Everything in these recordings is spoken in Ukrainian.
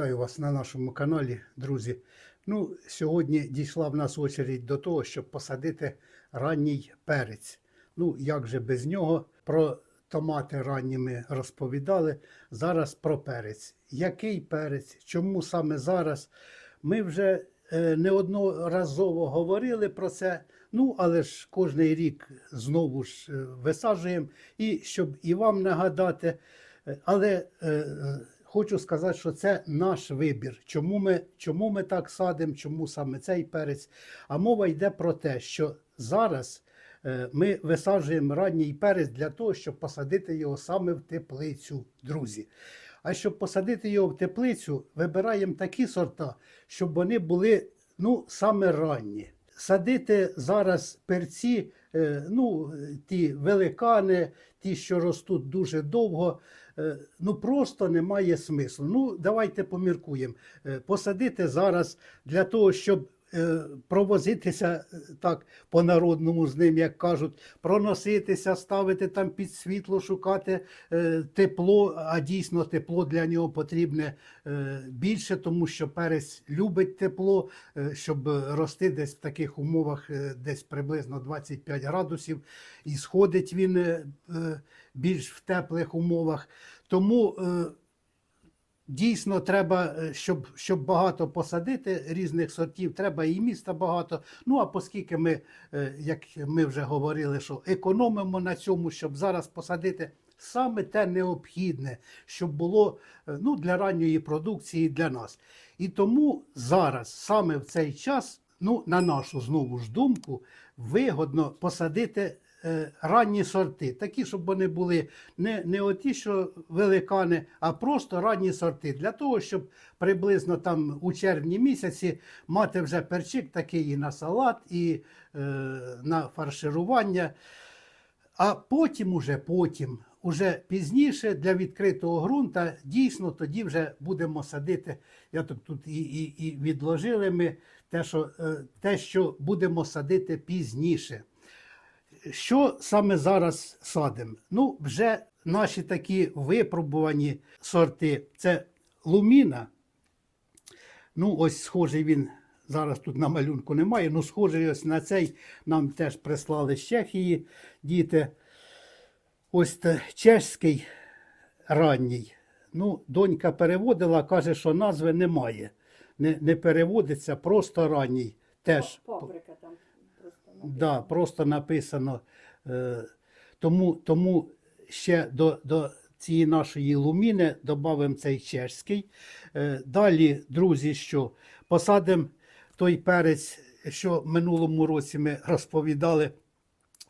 Вітаю вас на нашому каналі, друзі. Ну, сьогодні дійшла в нас очередь до того, щоб посадити ранній перець. Ну, як же без нього? Про томати ранні ми розповідали. Зараз про перець. Який перець? Чому саме зараз? Ми вже е, неодноразово говорили про це. Ну, але ж кожний рік знову ж е, висаджуємо. І щоб і вам нагадати, е, але хочу сказати, що це наш вибір. Чому ми, чому ми так садимо, чому саме цей перець? А мова йде про те, що зараз е, ми висаджуємо ранній перець для того, щоб посадити його саме в теплицю, друзі. А щоб посадити його в теплицю, вибираємо такі сорта, щоб вони були ну, саме ранні. Садити зараз перці, е, ну, ті великани, ті, що ростуть дуже довго, ну просто немає смислу. Ну, давайте поміркуємо. Е, Посадити зараз для того, щоб е, провозитися е, так по-народному з ним, як кажуть, проноситися, ставити там під світло, шукати е, тепло, а дійсно тепло для нього потрібне е, більше, тому що перець любить тепло, е, щоб рости десь в таких умовах, е, десь приблизно 25 градусів, і сходить він е, е, більш в теплих умовах. Тому е, Дійсно, треба, е, щоб, щоб багато посадити різних сортів, треба і міста багато. Ну а оскільки ми, е, як ми вже говорили, що економимо на цьому, щоб зараз посадити саме те необхідне, щоб було е, ну, для ранньої продукції для нас. І тому зараз, саме в цей час, ну, на нашу знову ж думку, вигодно посадити ранні сорти, такі, щоб вони були не, не оті, що великани, а просто ранні сорти, для того, щоб приблизно там у червні місяці мати вже перчик такий і на салат, і е, на фарширування. А потім, уже потім, уже пізніше для відкритого ґрунта, дійсно тоді вже будемо садити. Я тут, тут і, і, і відложили ми те, що, е, те, що будемо садити пізніше. Що саме зараз садимо? Ну, вже наші такі випробувані сорти це луміна. Ну, ось схожий він. Зараз тут на малюнку немає, ну схожий ось на цей нам теж прислали з Чехії діти. Ось те, чеський ранній. Ну, донька переводила, каже, що назви немає. Не, не переводиться, просто ранній. Теж Паприка там. Да, просто написано. Е, тому, тому ще до, до цієї нашої луміни додамо цей чешський. Е, далі, друзі, що посадимо той перець, що минулому році ми розповідали,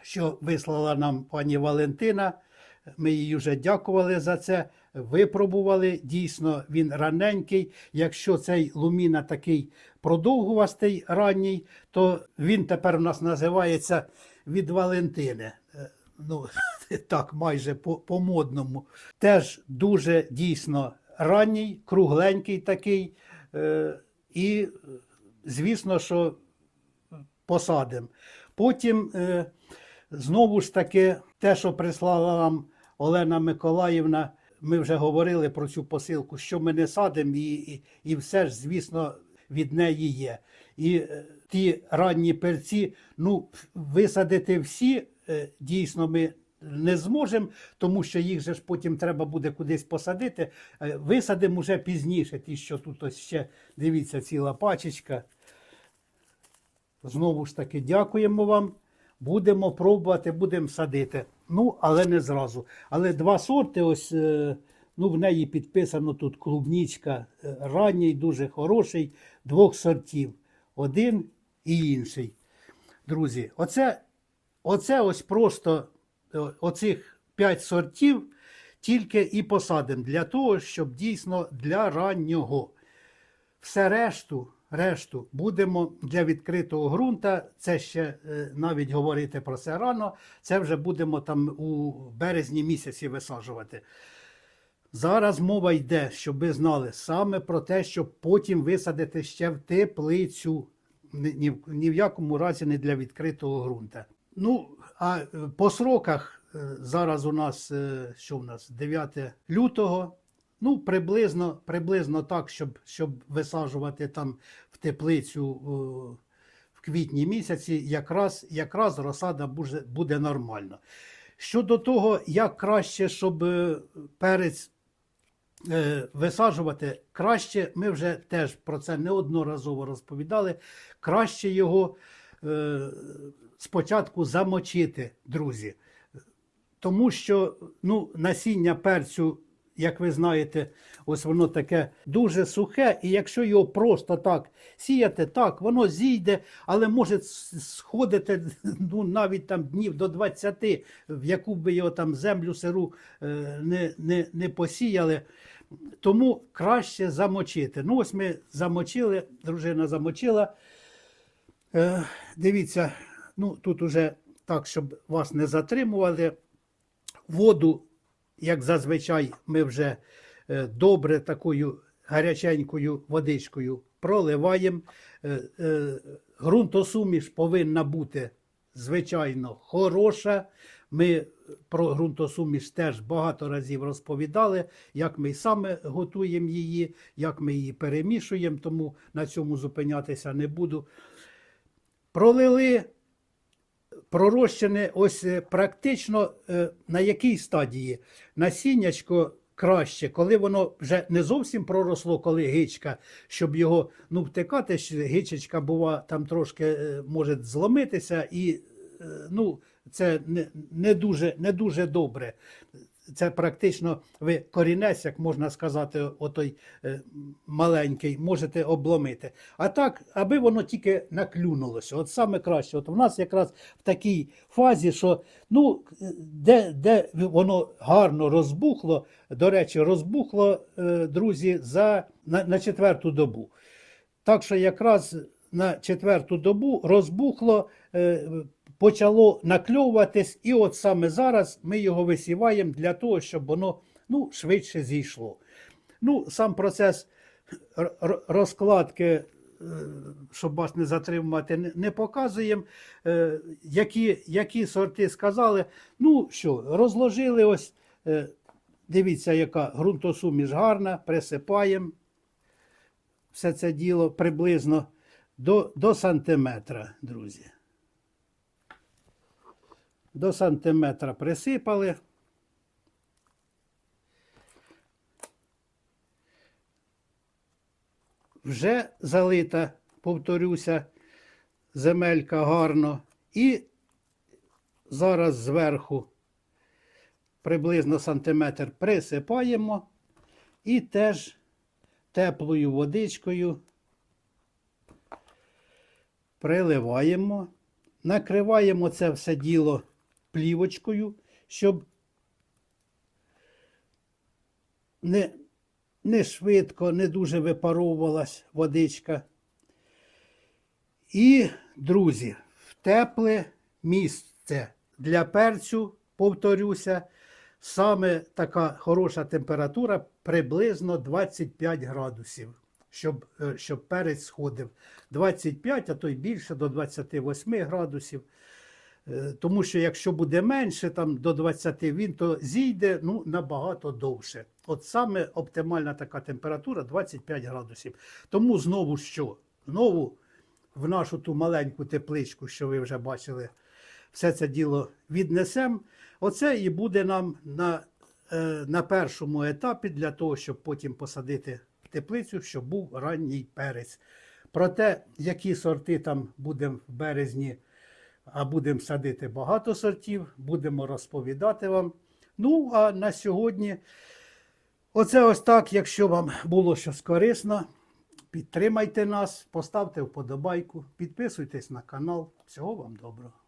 що вислала нам пані Валентина. Ми їй вже дякували за це. Випробували. Дійсно, він раненький. Якщо цей луміна такий продовгувастий ранній, то він тепер у нас називається від Валентини. Е, Ну, так, майже по- по-модному. Теж дуже дійсно ранній, кругленький такий. Е, І, е, звісно, що посадимо. Потім знову ж таки те, що прислала нам Олена Миколаївна, ми вже говорили про цю посилку, що ми не садимо, і, і, і все ж, звісно, від неї є. І е, ті ранні перці, ну, висадити всі е, дійсно ми. Не зможемо, тому що їх же ж потім треба буде кудись посадити. Е, Висадимо вже пізніше. Ті, що тут ось ще дивіться, ціла пачечка. Знову ж таки, дякуємо вам. Будемо пробувати, будемо садити. Ну, але не зразу. Але два сорти, ось е, ну, в неї підписано тут клубнічка, е, ранній, дуже хороший, двох сортів. Один і інший. Друзі, оце, оце ось просто е, оцих п'ять сортів тільки і посадимо для того, щоб дійсно для раннього. Все решту, решту будемо для відкритого ґрунта. Це ще е, навіть говорити про це рано. Це вже будемо там у березні місяці висаджувати. Зараз мова йде, щоб ви знали саме про те, щоб потім висадити ще в теплицю. Ні, ні, в- якому разі не для відкритого ґрунта. Ну, а е, по сроках е, зараз у нас, що в нас, 9 лютого. Ну, приблизно, приблизно так, щоб, щоб висаджувати там в теплицю о, в квітні місяці, якраз, якраз розсада буде, буде нормально. Щодо того, як краще, щоб е, перець е, висаджувати, краще, ми вже теж про це неодноразово розповідали. Краще його е, спочатку замочити, друзі. Тому що ну, насіння перцю, як ви знаєте, ось воно таке дуже сухе, і якщо його просто так сіяти, так, воно зійде, але може сходити ну, навіть там днів до 20, в яку би його там землю сиру е, не, не, не посіяли. Тому краще замочити. Ну, ось ми замочили, дружина замочила. Е, дивіться, ну тут уже так, щоб вас не затримували. Воду, як зазвичай, ми вже е, добре такою гаряченькою водичкою проливаємо. Е, е, повинна бути, звичайно, хороша. Ми про ґрунтосуміш теж багато разів розповідали, як ми саме готуємо її, як ми її перемішуємо, тому на цьому зупинятися не буду. Пролили пророщене ось е, практично е, на якій стадії насіннячко краще, коли воно вже не зовсім проросло, коли гичка, щоб його ну, втикати, гичечка бува там трошки е, може зломитися, і ну, це не, не, дуже, не дуже добре. Це практично ви корінець, як можна сказати, отой е, маленький, можете обломити. А так, аби воно тільки наклюнулося. От саме краще. От в нас якраз в такій фазі, що ну, де, де воно гарно розбухло, до речі, розбухло, е, друзі, за, на, на четверту добу. Так що якраз на четверту добу розбухло, е, почало накльовуватись, і от саме зараз ми його висіваємо для того, щоб воно ну, швидше зійшло. Ну, сам процес розкладки, е, щоб вас не затримувати, не- не показуємо. Е, Які, які сорти сказали. Ну що, розложили ось, е, дивіться, яка ґрунтосуміш гарна, присипаємо все це діло приблизно до, до сантиметра, друзі. До сантиметра присипали. Вже залита, повторюся, земелька гарно. І зараз зверху приблизно сантиметр присипаємо і теж теплою водичкою приливаємо, накриваємо це все діло плівочкою, щоб не, не швидко, не дуже випаровувалась водичка. І, друзі, в тепле місце для перцю, повторюся, саме така хороша температура приблизно 25 градусів, щоб, е, щоб перець сходив. 25, а то й більше до 28 градусів. Е, Тому що якщо буде менше, там до 20 він, то зійде ну, набагато довше. От саме оптимальна така температура 25 градусів. Тому знову що? Знову в нашу ту маленьку тепличку, що ви вже бачили, все це діло віднесемо. Оце і буде нам на, е, на першому етапі для того, щоб потім посадити в теплицю, щоб був ранній перець. Про те, які сорти там будемо в березні, а будемо садити багато сортів, будемо розповідати вам. Ну, а на сьогодні, оце ось так. Якщо вам було щось корисно, підтримайте нас, поставте вподобайку, підписуйтесь на канал. Всього вам доброго.